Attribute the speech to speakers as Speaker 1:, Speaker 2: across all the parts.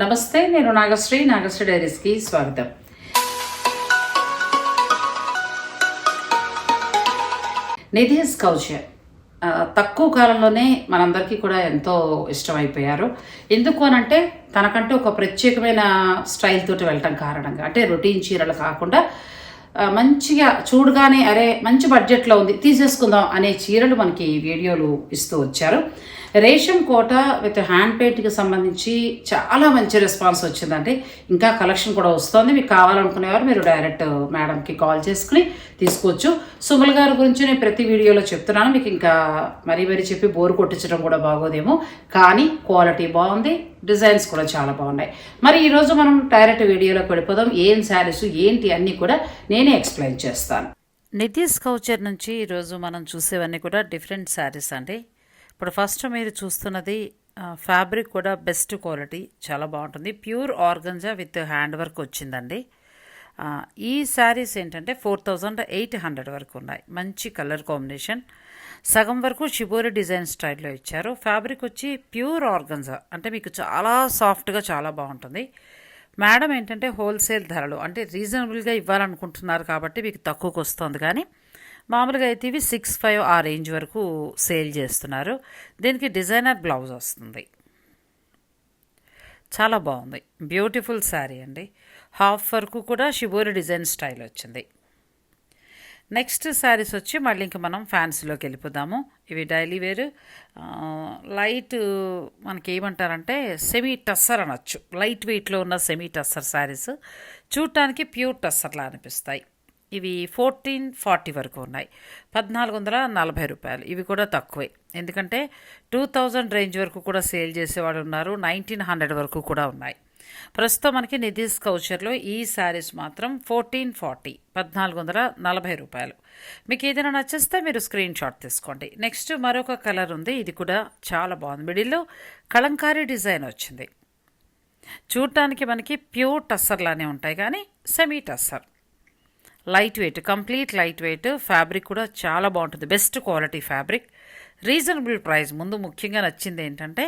Speaker 1: నమస్తే నేను నాగశ్రీ నాగశ్రీ డైరీస్కి స్వాగతం. నిధేష్ కౌశ తక్కువ కాలంలోనే మనందరికీ కూడా ఎంతో ఇష్టమైపోయారు. ఎందుకు అనంటే తనకంటే ఒక ప్రత్యేకమైన స్టైల్ తోటి వెళ్ళటం కారణంగా. అంటే రొటీన్ చీరలు కాకుండా మంచిగా చూడగానే అరే మంచి బడ్జెట్లో ఉంది తీసేసుకుందాం అనే చీరలు మనకి వీడియోలు ఇస్తూ వచ్చారు. రేషం కోట విత్ హ్యాండ్ పెయింట్కి సంబంధించి చాలా మంచి రెస్పాన్స్ వచ్చిందండి. ఇంకా కలెక్షన్ కూడా వస్తుంది. మీకు కావాలనుకునేవారు మీరు డైరెక్ట్ మేడంకి కాల్ చేసుకుని తీసుకోవచ్చు. సుమల్ గారి గురించి నేను ప్రతి వీడియోలో చెప్తున్నాను. మీకు ఇంకా మరీ మరీ చెప్పి బోరు కొట్టించడం కూడా బాగోదేమో. కానీ క్వాలిటీ బాగుంది. డిజైన్స్ కూడా చాలా బాగున్నాయి. మరి ఈరోజు మనం డైరెక్ట్ వీడియోలోకి వెళ్ళిపోదాం. ఏం శారీస్ ఏంటి అన్నీ కూడా నేనే ఎక్స్ప్లెయిన్ చేస్తాను. నితీష్ కౌచర్ నుంచి ఈరోజు మనం చూసేవన్నీ కూడా డిఫరెంట్ శారీస్ అండి. ఇప్పుడు ఫస్ట్ మీరు చూస్తున్నది ఫ్యాబ్రిక్ కూడా బెస్ట్ క్వాలిటీ చాలా బాగుంటుంది. Pure organza with hand work వచ్చిందండి. ఈ శారీస్ ఏంటంటే ఫోర్ థౌజండ్ ఎయిట్ హండ్రెడ్ వరకు ఉన్నాయి. మంచి కలర్ కాంబినేషన్. సగం వరకు షిబోరి డిజైన్ స్టైల్లో ఇచ్చారు. ఫ్యాబ్రిక్ వచ్చి ప్యూర్ ఆర్గంజా అంటే మీకు చాలా సాఫ్ట్గా చాలా బాగుంటుంది. మేడం ఏంటంటే హోల్సేల్ ధరలు అంటే రీజనబుల్గా ఇవ్వాలనుకుంటున్నారు కాబట్టి మీకు తక్కువకు వస్తుంది కానీ మామూలుగా అయితే ఇవి సిక్స్ ఫైవ్ ఆ రేంజ్ వరకు సేల్ చేస్తున్నారు. దీనికి డిజైనర్ బ్లౌజ్ వస్తుంది. చాలా బాగుంది. బ్యూటిఫుల్ శారీ అండి. హాఫ్ వరకు కూడా షిబోరి డిజైన్ స్టైల్ వచ్చింది. నెక్స్ట్ శారీస్ వచ్చి మళ్ళీ ఇంక మనం ఫ్యాన్సీలోకి వెళ్ళిపోదాము. ఇవి డైలీ వేర్ లైట్ మనకి ఏమంటారంటే సెమీ టస్సర్ అనొచ్చు. లైట్ వెయిట్లో ఉన్న సెమీ టస్సర్ శారీస్ చూడటానికి ప్యూర్ టస్సర్లా అనిపిస్తాయి. ఇవి ఫోర్టీన్ ఫార్టీ వరకు ఉన్నాయి. పద్నాలుగు వందల నలభై రూపాయలు. ఇవి కూడా తక్కువే. ఎందుకంటే టూ థౌజండ్ రేంజ్ వరకు కూడా సేల్ చేసేవాళ్ళు ఉన్నారు. నైన్టీన్ హండ్రెడ్ వరకు కూడా ఉన్నాయి. ప్రస్తుతం మనకి నిధిస్ కౌచర్లో ఈ శారీస్ మాత్రం ఫోర్టీన్ ఫార్టీ పద్నాలుగు వందల నలభై రూపాయలు. మీకు ఏదైనా నచ్చిస్తే మీరు స్క్రీన్ షాట్ తీసుకోండి. నెక్స్ట్ మరొక కలర్ ఉంది. ఇది కూడా చాలా బాగుంది. మిడిల్లో కలంకారీ డిజైన్ వచ్చింది. చూడటానికి మనకి ప్యూర్ టస్సర్ లానే ఉంటాయి కానీ semi tussar. Light weight complete light weight. Fabric కూడా చాలా బాగుంటుంది. Best quality fabric. Reasonable price ముందు ముఖ్యంగా నచ్చింది ఏంటంటే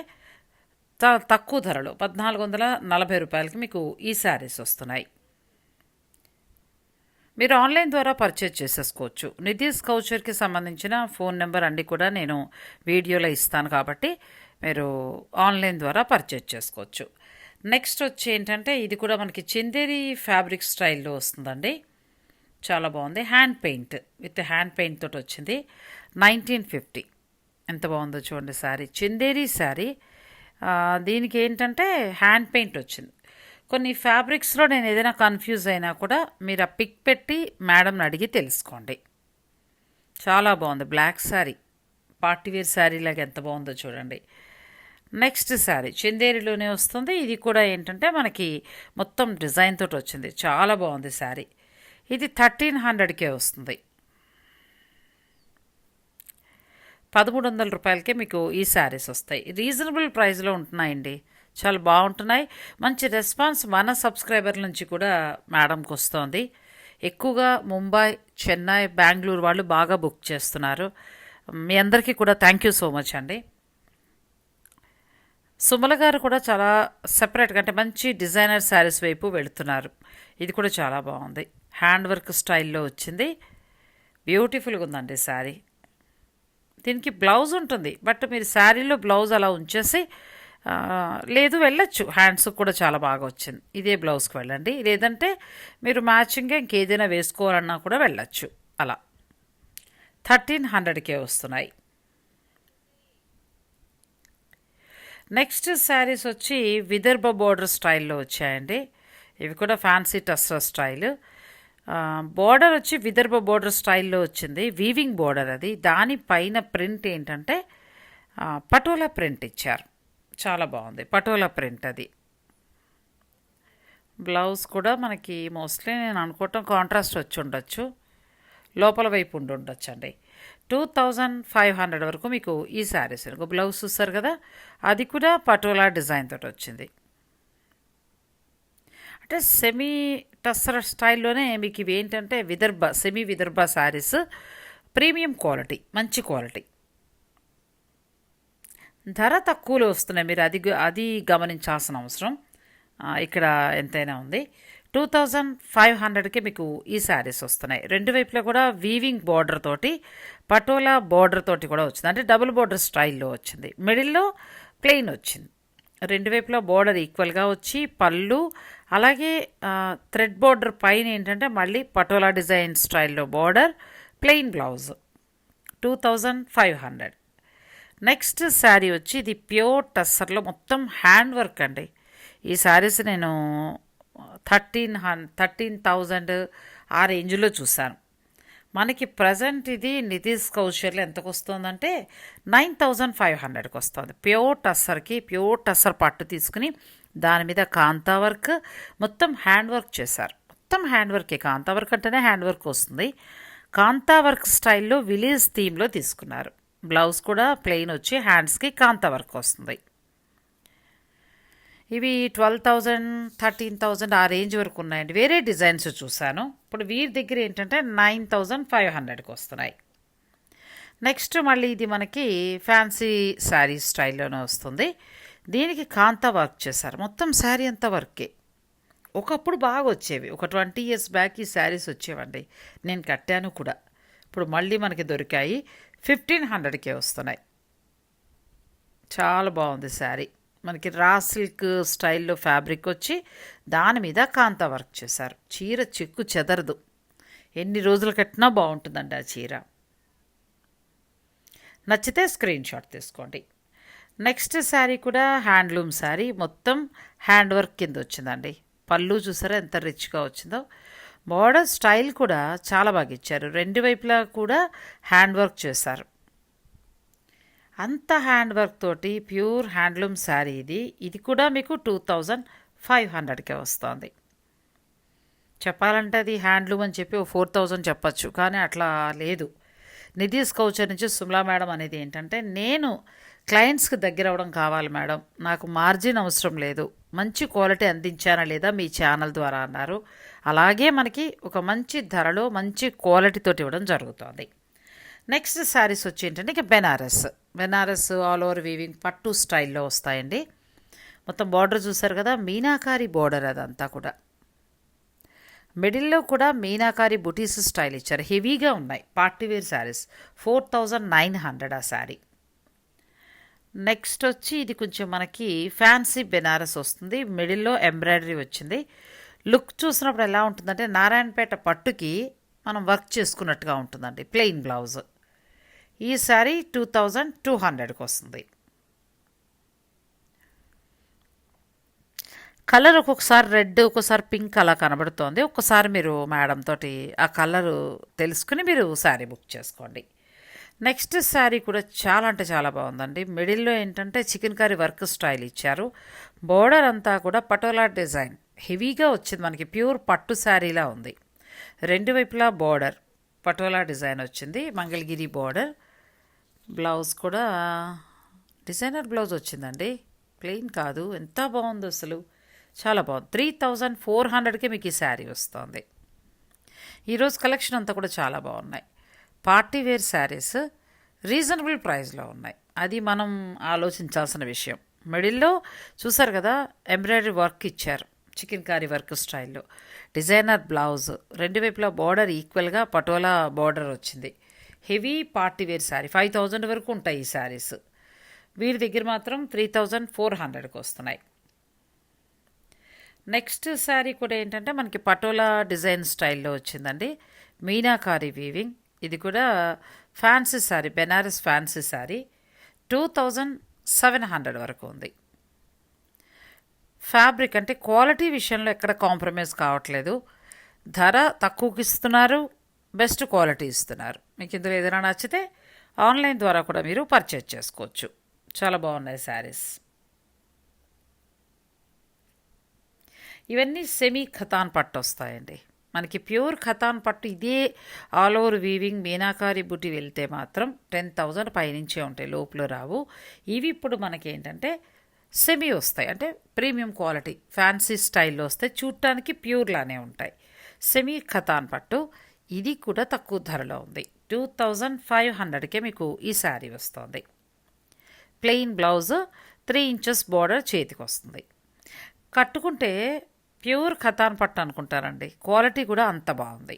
Speaker 1: చాలా తక్కువ ధరలో పద్నాలుగు వందల నలభై రూపాయలకి మీకు ఈ శారీస్ వస్తున్నాయి. మీరు ఆన్లైన్ ద్వారా పర్చేజ్ చేసేసుకోవచ్చు. నితీష్ కౌచర్కి సంబంధించిన ఫోన్ నెంబర్ అన్నీ కూడా నేను వీడియోలో ఇస్తాను కాబట్టి మీరు ఆన్లైన్ ద్వారా పర్చేజ్ చేసుకోవచ్చు. నెక్స్ట్ వచ్చి ఏంటంటే ఇది కూడా మనకి చందేరి ఫ్యాబ్రిక్ స్టైల్లో వస్తుందండి. చాలా బాగుంది. Hand paint with hand paint తోటి వచ్చింది. నైన్టీన్ ఫిఫ్టీ ఎంత బాగుందో చూడండి శారీ చందేరి శారీ దీనికి ఏంటంటే హ్యాండ్ పెయింట్ వచ్చింది. కొన్ని ఫ్యాబ్రిక్స్లో నేను ఏదైనా కన్ఫ్యూజ్ అయినా కూడా మీరు ఆ పిక్ పెట్టి మేడంని అడిగి తెలుసుకోండి. చాలా బాగుంది. Black sari party wear sari లాగా ఎంత బాగుందో చూడండి. నెక్స్ట్ శారీ చిందేరిలోనే వస్తుంది. ఇది కూడా ఏంటంటే మనకి మొత్తం డిజైన్ తోటి వచ్చింది. చాలా బాగుంది శారీ ఇది థర్టీన్ హండ్రెడ్కే వస్తుంది. పదమూడు వందల రూపాయలకే మీకు ఈ శారీస్ వస్తాయి. రీజనబుల్ ప్రైస్లో ఉంటున్నాయండి. చాలా బాగుంటున్నాయి. మంచి రెస్పాన్స్ మన సబ్స్క్రైబర్ నుంచి కూడా మేడంకి వస్తోంది. ఎక్కువగా ముంబై చెన్నై బెంగళూరు వాళ్ళు బాగా బుక్ చేస్తున్నారు. మీ అందరికీ కూడా థ్యాంక్ యూ సో మచ్ అండి. సుమల గారు కూడా చాలా సెపరేట్గా అంటే మంచి డిజైనర్ శారీస్ వైపు వెళుతున్నారు. ఇది కూడా చాలా బాగుంది. హ్యాండ్ వర్క్ స్టైల్లో వచ్చింది. బ్యూటిఫుల్గా ఉందండి శారీ. దీనికి బ్లౌజ్ ఉంటుంది. బట్ మీరు శారీలో బ్లౌజ్ అలా ఉంచేసి లేదు వెళ్ళొచ్చు. హ్యాండ్స్ కూడా చాలా బాగా వచ్చింది. ఇదే బ్లౌజ్కి వెళ్ళండి. లేదంటే మీరు మ్యాచింగ్గా ఇంకేదైనా వేసుకోవాలన్నా కూడా వెళ్ళొచ్చు. అలా. థర్టీన్ హండ్రెడ్కే వస్తున్నాయి. నెక్స్ట్ శారీస్ వచ్చి విదర్భ బోర్డర్ స్టైల్లో వచ్చాయండి. ఇవి కూడా ఫ్యాన్సీ టస్టర్ స్టైల్. బోర్డర్ వచ్చి విదర్భ బోర్డర్ స్టైల్లో వచ్చింది. వీవింగ్ బోర్డర్ అది. దానిపైన ప్రింట్ ఏంటంటే పటోలా ప్రింట్ ఇచ్చారు. చాలా బాగుంది. పటోలా ప్రింట్ అది. బ్లౌజ్ కూడా మనకి మోస్ట్లీ నేను అనుకోవటం కాంట్రాస్ట్ వచ్చి ఉండొచ్చు. లోపల వైపు ఉండి ఉండొచ్చు అండి టూ థౌజండ్ ఫైవ్ హండ్రెడ్ వరకు మీకు ఈ శారీస్ ఒక బ్లౌజ్ చూస్తారు కదా అది కూడా పటోలా డిజైన్ తోటి వచ్చింది. అంటే సెమీ టస్సర్ స్టైల్లోనే మీకు ఇవి ఏంటంటే Vidarbha semi Vidarbha saris premium quality మంచి క్వాలిటీ ధర తక్కువలో వస్తున్నాయి. మీరు అది అది గమనించాల్సిన అవసరం. ఇక్కడ ఎంతైనా ఉంది. టూ థౌజండ్ ఫైవ్ హండ్రెడ్కి మీకు ఈ శారీస్ వస్తున్నాయి. రెండు వైపులా కూడా వీవింగ్ బార్డర్ తోటి పటోలా బార్డర్ తోటి కూడా వచ్చింది. అంటే డబుల్ బార్డర్ స్టైల్లో వచ్చింది. మిడిల్లో ప్లెయిన్ వచ్చింది. రెండు వైపులా బోర్డర్ ఈక్వల్గా వచ్చి పళ్ళు అలాగే థ్రెడ్ బోర్డర్ పైన ఏంటంటే మళ్ళీ పటోలా డిజైన్ స్టైల్లో border plain blouse. Two thousand five hundred. Next sari వచ్చి ఇది ప్యూర్ టస్సర్లో మొత్తం హ్యాండ్ వర్క్ అండి. ఈ శారీస్ నేను థర్టీన్ హన్ థర్టీన్ థౌజండ్ ఆ రేంజ్లో చూశాను. మనకి ప్రజెంట్ ఇది నితీష్ కౌశల్ ఎంతకు వస్తుందంటే నైన్ థౌజండ్ ఫైవ్ హండ్రెడ్కి వస్తుంది ప్యూర్ టస్సర్కి ప్యూర్ టస్సర్ పట్టు తీసుకుని దాని మీద కాంతా వర్క్ మొత్తం హ్యాండ్ వర్క్ చేశారు. మొత్తం హ్యాండ్ వర్కే. కాంతా వర్క్ అంటేనే హ్యాండ్ వర్క్ వస్తుంది. కాంతా వర్క్ స్టైల్లో విలేజ్ థీమ్లో తీసుకున్నారు. బ్లౌజ్ కూడా ప్లెయిన్ వచ్చి హ్యాండ్స్కి కాంతా వర్క్ వస్తుంది. ఇవి ట్వెల్వ్ థౌజండ్ థర్టీన్ థౌజండ్ ఆ రేంజ్ వరకు ఉన్నాయండి. వేరే డిజైన్స్ చూశాను. ఇప్పుడు వీరి దగ్గర ఏంటంటే నైన్ థౌజండ్ ఫైవ్ హండ్రెడ్కి వస్తున్నాయి. నెక్స్ట్ మళ్ళీ ఇది మనకి ఫ్యాన్సీ శారీ స్టైల్లోనే వస్తుంది. దీనికి కాంతా వర్క్ చేశారు. మొత్తం శారీ అంతా వర్కే. ఒకప్పుడు బాగా వచ్చేవి. ఒక ట్వంటీ ఇయర్స్ బ్యాక్ ఈ శారీస్ వచ్చేవండి. నేను కట్టాను కూడా. ఇప్పుడు మళ్ళీ మనకి దొరికాయి. ఫిఫ్టీన్ హండ్రెడ్కే వస్తున్నాయి. చాలా బాగుంది శారీ. మనకి రా సిల్క్ స్టైల్లో ఫ్యాబ్రిక్ వచ్చి దాని మీద కాంతా వర్క్ చేశారు. చీర చిక్కు చెదరదు. ఎన్ని రోజులు కట్టినా బాగుంటుందండి ఆ చీర. నచ్చితే స్క్రీన్ షాట్ తీసుకోండి. నెక్స్ట్ శారీ కూడా హ్యాండ్లూమ్ శారీ. మొత్తం హ్యాండ్ వర్క్ కింద వచ్చిందండి. పళ్ళు చూసారా ఎంత రిచ్గా వచ్చిందో. బార్డర్ స్టైల్ కూడా చాలా బాగా ఇచ్చారు. రెండు వైపులా కూడా హ్యాండ్ వర్క్ చేశారు. అంత హ్యాండ్ వర్క్ తోటి ప్యూర్ హ్యాండ్లూమ్ శారీ ఇది. ఇది కూడా మీకు టూ థౌజండ్ ఫైవ్ హండ్రెడ్కే వస్తుంది. చెప్పాలంటే అది హ్యాండ్లూమ్ అని చెప్పి ఓ ఫోర్ థౌజండ్ చెప్పచ్చు కానీ అట్లా లేదు. నితీష్ కౌచర్ నుంచి సుమ్లా మేడం అనేది ఏంటంటే నేను క్లయింట్స్కి దగ్గర అవ్వడం కావాలి మేడం. నాకు మార్జిన్ అవసరం లేదు. మంచి క్వాలిటీ అందించానా లేదా మీ ఛానల్ ద్వారా అన్నారు. అలాగే మనకి ఒక మంచి ధరలో మంచి క్వాలిటీతోటి ఇవ్వడం జరుగుతుంది. నెక్స్ట్ శారీస్ వచ్చి ఏంటంటే ఇక Banaras. Banaras all over weaving పట్టు స్టైల్లో వస్తాయండి. మొత్తం బార్డర్ చూసారు కదా? మీనాకారి బార్డర్ అదంతా కూడా. మిడిల్లో కూడా మీనాకారి బుటీస్ స్టైల్ ఇచ్చారు. హెవీగా ఉన్నాయి. Party wear saris. Four thousand nine hundred ఆ శారీ. నెక్స్ట్ వచ్చి ఇది కొంచెం మనకి ఫ్యాన్సీ బెనారస్ వస్తుంది. మిడిల్లో ఎంబ్రాయిడరీ వచ్చింది. లుక్ చూసినప్పుడు ఎలా ఉంటుందంటే నారాయణపేట పట్టుకి మనం వర్క్ చేసుకున్నట్టుగా ఉంటుందండి. Plain blouse. ఈ శారీ టూ థౌజండ్ టూ హండ్రెడ్కి వస్తుంది. కలర్ ఒక్కొక్కసారి రెడ్ ఒక్కోసారి పింక్ అలా కనబడుతోంది. ఒక్కసారి మీరు మేడం తోటి ఆ కలరు తెలుసుకుని మీరు శారీ బుక్ చేసుకోండి. నెక్స్ట్ శారీ కూడా చాలా అంటే చాలా బాగుందండి. మిడిల్లో ఏంటంటే చికెన్ కర్రీ వర్క్ స్టైల్ ఇచ్చారు. బోర్డర్ అంతా కూడా పటోలా డిజైన్. హెవీగా వచ్చింది మనకి. ప్యూర్ పట్టు శారీలా ఉంది. రెండు వైపులా బోర్డర్ పటోలా డిజైన్ వచ్చింది. మంగళగిరి బోర్డర్. బ్లౌజ్ కూడా డిజైనర్ బ్లౌజ్ వచ్చిందండి. ప్లెయిన్ కాదు. ఎంత బాగుందో అసలు. చాలా బాగుంది. త్రీ థౌజండ్ ఫోర్ హండ్రెడ్కే మీకు ఈ శారీ వస్తుంది. ఈరోజు కలెక్షన్ అంతా కూడా చాలా బాగున్నాయి. పార్టీ వేర్ శారీస్ రీజనబుల్ ప్రైస్లో ఉన్నాయి. అది మనం ఆలోచించాల్సిన విషయం. మిడిల్లో చూసారు కదా ఎంబ్రాయిడరీ వర్క్ ఇచ్చారు. చికెన్ కారీ వర్క్ స్టైల్లో. డిజైనర్ బ్లౌజ్ రెండు వైపులా బార్డర్ ఈక్వల్గా పటోలా బార్డర్ వచ్చింది. Heavy party wear sari five thousand వరకు ఉంటాయి ఈ శారీస్. వీరి దగ్గర మాత్రం త్రీ థౌజండ్ ఫోర్ హండ్రెడ్కి వస్తున్నాయి. నెక్స్ట్ శారీ కూడా ఏంటంటే మనకి పటోలా డిజైన్ స్టైల్లో వచ్చిందండి. మీనాకారి వీవింగ్ ఇది కూడా fancy sari Banaras fancy sari. Two thousand seven hundred వరకు ఉంది. ఫ్యాబ్రిక్ అంటే క్వాలిటీ విషయంలో ఎక్కడ కాంప్రమైజ్ కావట్లేదు. ధర తక్కువకి ఇస్తున్నారు బెస్ట్ క్వాలిటీ ఇస్తున్నారు. మీకు ఇందులో ఏదైనా నచ్చితే ఆన్లైన్ ద్వారా కూడా మీరు పర్చేజ్ చేసుకోవచ్చు. చాలా బాగున్నాయి శారీస్. ఇవన్నీ సెమీ ఖతాన్ పట్టు వస్తాయండి. మనకి ప్యూర్ ఖతాన్ పట్టు ఇదే ఆల్ ఓవర్ వీవింగ్ మీనాకారి బుట్టి వెళ్తే మాత్రం టెన్ థౌజండ్ పైనుంచే ఉంటాయి లోపల రావు. ఇవి ఇప్పుడు మనకి ఏంటంటే సెమీ వస్తాయి. అంటే ప్రీమియం క్వాలిటీ ఫ్యాన్సీ స్టైల్లో వస్తాయి చూడటానికి ప్యూర్లానే ఉంటాయి. సెమీ ఖతాన్ పట్టు ఇది కూడా తక్కువ ధరలో ఉంది. టూ థౌజండ్ ఫైవ్ హండ్రెడ్కే మీకు ఈ శారీ వస్తుంది. Plain blouse three inches border చేతికి వస్తుంది. కట్టుకుంటే ప్యూర్ ఖతాన్ పట్టు అనుకుంటారండి. క్వాలిటీ కూడా అంత బాగుంది.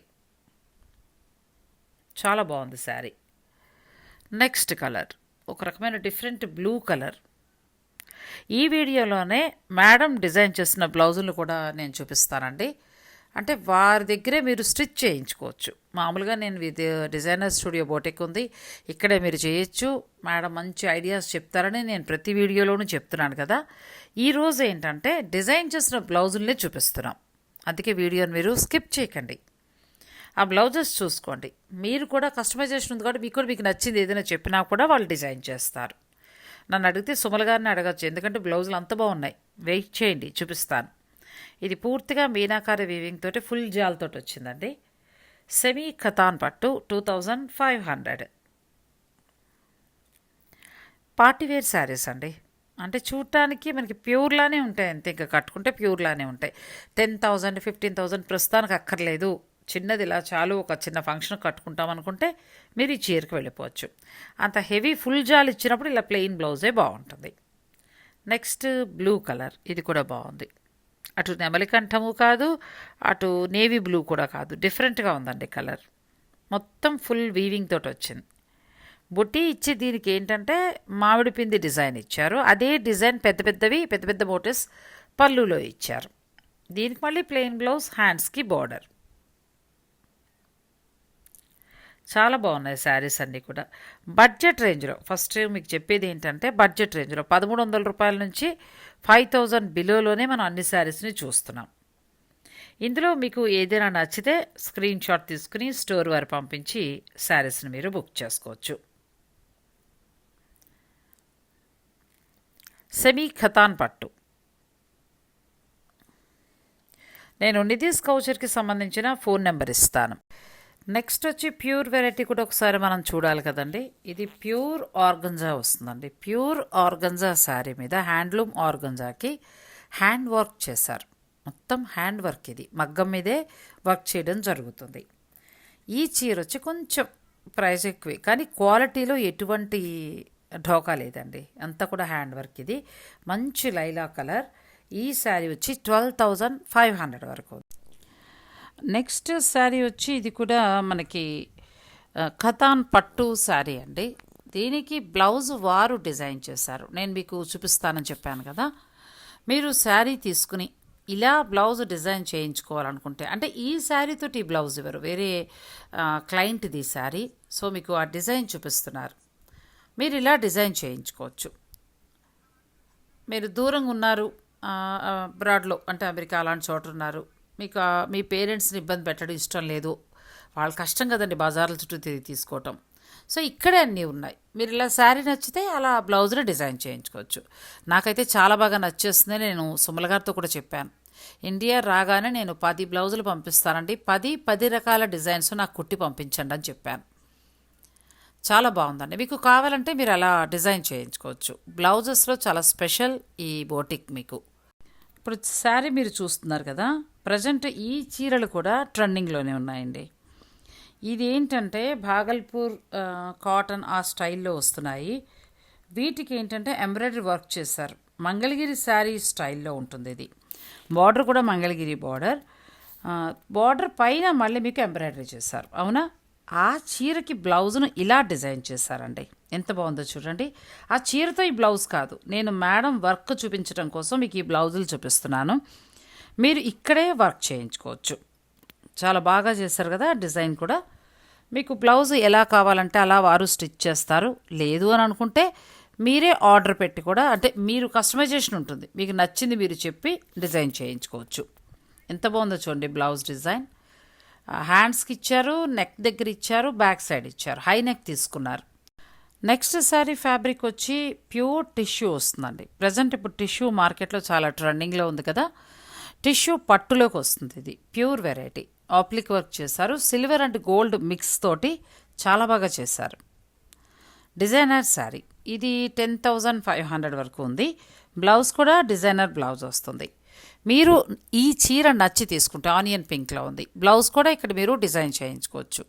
Speaker 1: చాలా బాగుంది శారీ. నెక్స్ట్ కలర్ ఒక రకమైన డిఫరెంట్ బ్లూ కలర్ ఈ వీడియోలోనే మేడం డిజైన్ చేసిన బ్లౌజులు కూడా నేను చూపిస్తానండి. అంటే వారి దగ్గరే మీరు స్టిచ్ చేయించుకోవచ్చు. మామూలుగా నేను ఇది డిజైనర్ స్టూడియో బోటెక్ ఉంది. ఇక్కడే మీరు చేయొచ్చు. మేడం మంచి ఐడియాస్ చెప్తారని నేను ప్రతి వీడియోలోనూ చెప్తున్నాను కదా. ఈరోజు ఏంటంటే డిజైన్ చేసిన బ్లౌజుల్నే చూపిస్తున్నాం. అందుకే వీడియోని మీరు స్కిప్ చేయకండి. ఆ బ్లౌజెస్ చూసుకోండి. మీరు కూడా కస్టమైజేషన్ ఉంది కాబట్టి మీకు కూడా మీకు నచ్చింది ఏదైనా చెప్పినా కూడా వాళ్ళు డిజైన్ చేస్తారు. నన్ను అడిగితే సుమల గారిని అడగచ్చు. ఎందుకంటే బ్లౌజులు అంత బాగున్నాయి. వెయిట్ చేయండి. చూపిస్తాను. ఇది పూర్తిగా మీనాకారి వీవింగ్ తోటి ఫుల్ జాల్ తోటి వచ్చిందండి. సెమీ ఖతాన్ పట్టు two thousand five hundred party wear saris అండి. అంటే చూడటానికి మనకి ప్యూర్లానే ఉంటాయి అంతే ఇంకా కట్టుకుంటే ప్యూర్లానే ఉంటాయి. టెన్ థౌజండ్ ఫిఫ్టీన్ థౌజండ్ ప్రస్తుతానికి అక్కర్లేదు. చిన్నది ఇలా చాలు ఒక చిన్న ఫంక్షన్ కట్టుకుంటాం అనుకుంటే మీరు ఈ చీరకు వెళ్ళిపోవచ్చు. అంత హెవీ ఫుల్ జాల్ ఇచ్చినప్పుడు ఇలా ప్లెయిన్ బ్లౌజే బాగుంటుంది. నెక్స్ట్ బ్లూ కలర్ ఇది కూడా బాగుంది. అటు నెమలి కంఠము కాదు అటు నేవీ బ్లూ కూడా కాదు. డిఫరెంట్గా ఉందండి కలర్. మొత్తం ఫుల్ వీవింగ్ తోటి వచ్చింది. బుట్టి ఇచ్చి దీనికి ఏంటంటే మామిడి పిండి డిజైన్ ఇచ్చారు. అదే డిజైన్ పెద్ద పెద్దవి పెద్ద పెద్ద మోటివ్స్ పళ్ళులో ఇచ్చారు. దీనికి మళ్ళీ ప్లెయిన్ బ్లౌజ్ హ్యాండ్స్కి బార్డర్. చాలా బాగున్నాయి శారీస్ అన్నీ కూడా. బడ్జెట్ రేంజ్లో ఫస్ట్ మీకు చెప్పేది ఏంటంటే బడ్జెట్ రేంజ్లో పదమూడు వందల రూపాయల నుంచి ఫైవ్ థౌజండ్ బిలోలోనే మనం అన్ని శారీస్ని చూస్తున్నాం. ఇందులో మీకు ఏదైనా నచ్చితే స్క్రీన్ షాట్ తీసుకుని స్టోర్ వారు పంపించి శారీస్ని మీరు బుక్ చేసుకోవచ్చు. సెమీ ఖతాన్ పట్టు. నేను నితీష్ కౌచర్కి సంబంధించిన ఫోన్ నెంబర్ ఇస్తాను. నెక్స్ట్ వచ్చి ప్యూర్ వెరైటీ కూడా ఒకసారి మనం చూడాలి కదండి. ఇది ప్యూర్ ఆర్గంజా వస్తుందండి. ప్యూర్ ఆర్గంజా శారీ మీద హ్యాండ్లూమ్ ఆర్గంజాకి హ్యాండ్ వర్క్ చేశారు. మొత్తం హ్యాండ్ వర్క్ ఇది. మగ్గం మీదే వర్క్ చేయడం జరుగుతుంది. ఈ చీర వచ్చి కొంచెం ప్రైస్ ఎక్కువే. కానీ క్వాలిటీలో ఎటువంటి ఢోకా లేదండి. అంతా కూడా హ్యాండ్ వర్క్ ఇది. మంచి లైలా కలర్. ఈ శారీ వచ్చి ట్వెల్వ్ థౌజండ్ ఫైవ్ హండ్రెడ్ వరకు నెక్స్ట్ శారీ వచ్చి ఇది కూడా మనకి కథాన్ పట్టు శారీ అండి. దీనికి బ్లౌజ్ వారు డిజైన్ చేశారు. నేను మీకు చూపిస్తానని చెప్పాను కదా. మీరు శారీ తీసుకుని ఇలా బ్లౌజ్ డిజైన్ చేయించుకోవాలనుకుంటే అంటే ఈ శారీతోటి ఈ బ్లౌజ్ ఇవ్వరు వేరే క్లయింట్ది శారీ. సో మీకు ఆ డిజైన్ చూపిస్తున్నారు. మీరు ఇలా డిజైన్ చేయించుకోవచ్చు. మీరు దూరంగా ఉన్నారు బ్రాడ్లో అంటే అమెరికా అలాంటి చోట ఉన్నారు మీకు మీ పేరెంట్స్ని ఇబ్బంది పెట్టడం ఇష్టం లేదు. వాళ్ళ కష్టం కదండి బజార్ల చుట్టూ తిరిగి తీసుకోవటం. సో ఇక్కడే అన్నీ ఉన్నాయి. మీరు ఇలా శారీ నచ్చితే అలా బ్లౌజ్ని డిజైన్ చేయించుకోవచ్చు. నాకైతే చాలా బాగా నచ్చేస్తుంది నేను సుమల గారితో కూడా చెప్పాను. ఇండియా రాగానే నేను పది బ్లౌజులు పంపిస్తానండి. పది పది రకాల డిజైన్స్ నాకు కుట్టి పంపించండి అని చెప్పాను. చాలా బాగుందండి. మీకు కావాలంటే మీరు అలా డిజైన్ చేయించుకోవచ్చు. బ్లౌజెస్లో చాలా స్పెషల్ ఈ బోటిక్ మీకు. ఇప్పుడు శారీ మీరు చూస్తున్నారు కదా ప్రజెంట్ ఈ చీరలు కూడా ట్రెండింగ్లోనే ఉన్నాయండి. ఇది ఏంటంటే భాగల్పూర్ కాటన్ ఆ స్టైల్లో వస్తున్నాయి. వీటికి ఏంటంటే ఎంబ్రాయిడరీ వర్క్ చేశారు. మంగళగిరి శారీ స్టైల్లో ఉంటుంది ఇది. బార్డర్ కూడా మంగళగిరి బార్డర్. బార్డర్ పైన మళ్ళీ మీకు ఎంబ్రాయిడరీ చేశారు. అవునా? ఆ చీరకి బ్లౌజ్ను ఇలా డిజైన్ చేశారండి. ఎంత బాగుందో చూడండి. ఆ చీరతో ఈ బ్లౌజ్ కాదు. నేను మేడం వర్క్ చూపించడం కోసం మీకు ఈ బ్లౌజులు చూపిస్తున్నాను. మీరు ఇక్కడే వర్క్ చేయించుకోవచ్చు. చాలా బాగా చేశారు కదా డిజైన్ కూడా. మీకు బ్లౌజ్ ఎలా కావాలంటే అలా వారు స్టిచ్ చేస్తారు. లేదు అని అనుకుంటే మీరే ఆర్డర్ పెట్టి కూడా అంటే మీరు కస్టమైజేషన్ ఉంటుంది. మీకు నచ్చింది మీరు చెప్పి డిజైన్ చేయించుకోవచ్చు. ఎంత బాగుందో చూడండి బ్లౌజ్ డిజైన్. హ్యాండ్స్కి ఇచ్చారు నెక్ దగ్గర ఇచ్చారు బ్యాక్ సైడ్ ఇచ్చారు. హై నెక్ తీసుకున్నారు. నెక్స్ట్ శారీ ఫ్యాబ్రిక్ వచ్చి ప్యూర్ టిష్యూ వస్తుందండి. ప్రజెంట్ ఇప్పుడు టిష్యూ మార్కెట్లో చాలా ట్రెండింగ్లో ఉంది కదా. టిష్యూ పట్టులోకి వస్తుంది ఇది. Pure variety. ఆప్లిక్ వర్క్ చేశారు. సిల్వర్ అండ్ గోల్డ్ మిక్స్ తోటి చాలా బాగా చేశారు. Designer sari. ఇది టెన్ థౌజండ్ ఫైవ్ హండ్రెడ్ వరకు ఉంది. బ్లౌజ్ కూడా డిజైనర్ బ్లౌజ్ వస్తుంది. మీరు ఈ చీర నచ్చి తీసుకుంటే ఆనియన్ పింక్లో ఉంది. బ్లౌజ్ కూడా ఇక్కడ మీరు డిజైన్ చేయించుకోవచ్చు.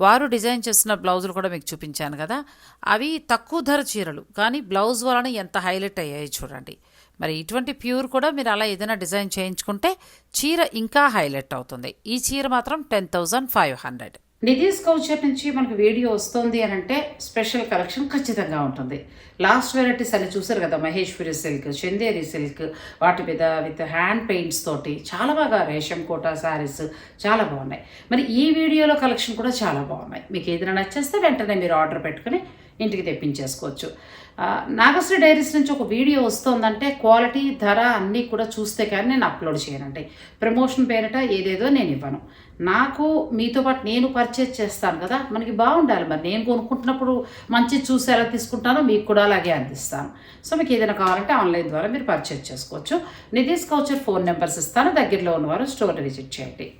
Speaker 1: వారు డిజైన్ చేసిన బ్లౌజులు కూడా మీకు చూపించాను కదా. అవి తక్కువ ధర చీరలు కానీ బ్లౌజ్ వలన ఎంత హైలైట్ అయ్యాయి చూడండి. మరి ఇటువంటి ప్యూర్ కూడా మీరు అలా ఏదైనా డిజైన్ చేయించుకుంటే చీర ఇంకా హైలైట్ అవుతుంది. ఈ చీర మాత్రం ten thousand five hundred. Nidhi's couture నుంచి మనకు వీడియో వస్తుంది అని అంటే స్పెషల్ కలెక్షన్ ఖచ్చితంగా ఉంటుంది. లాస్ట్ వెరైటీస్ అని చూసారు కదా? మహేశ్వరి సిల్క్ చందేరి సిల్క్ వాటి మీద విత్ హ్యాండ్ పెయింట్స్ తోటి చాలా బాగా రేషం కోట శారీస్ చాలా బాగున్నాయి. మరి ఈ వీడియోలో కలెక్షన్ కూడా చాలా బాగున్నాయి. మీకు ఏదైనా నచ్చేస్తే వెంటనే మీరు ఆర్డర్ పెట్టుకుని ఇంటికి తెప్పించేసుకోవచ్చు. నాగశ్రీ డైరీస్ నుంచి ఒక వీడియో వస్తుందంటే క్వాలిటీ ధర అన్నీ కూడా చూస్తే కానీ నేను అప్లోడ్ చేయనండి. ప్రమోషన్ పేరిట ఏదేదో నేను ఇవ్వను. నాకు మీతో పాటు నేను పర్చేజ్ చేస్తాను కదా మనకి బాగుండాలి మరి. నేను కొనుక్కుంటున్నప్పుడు మంచి చూసి ఎలా తీసుకుంటానో మీకు కూడా అలాగే అందిస్తాను. సో మీకు ఏదైనా కావాలంటే ఆన్లైన్ ద్వారా మీరు పర్చేజ్ చేసుకోవచ్చు. నితీష్ కౌచర్ ఫోన్ నెంబర్స్ ఇస్తాను. దగ్గరలో ఉన్నవారు స్టోర్ విజిట్ చేయండి.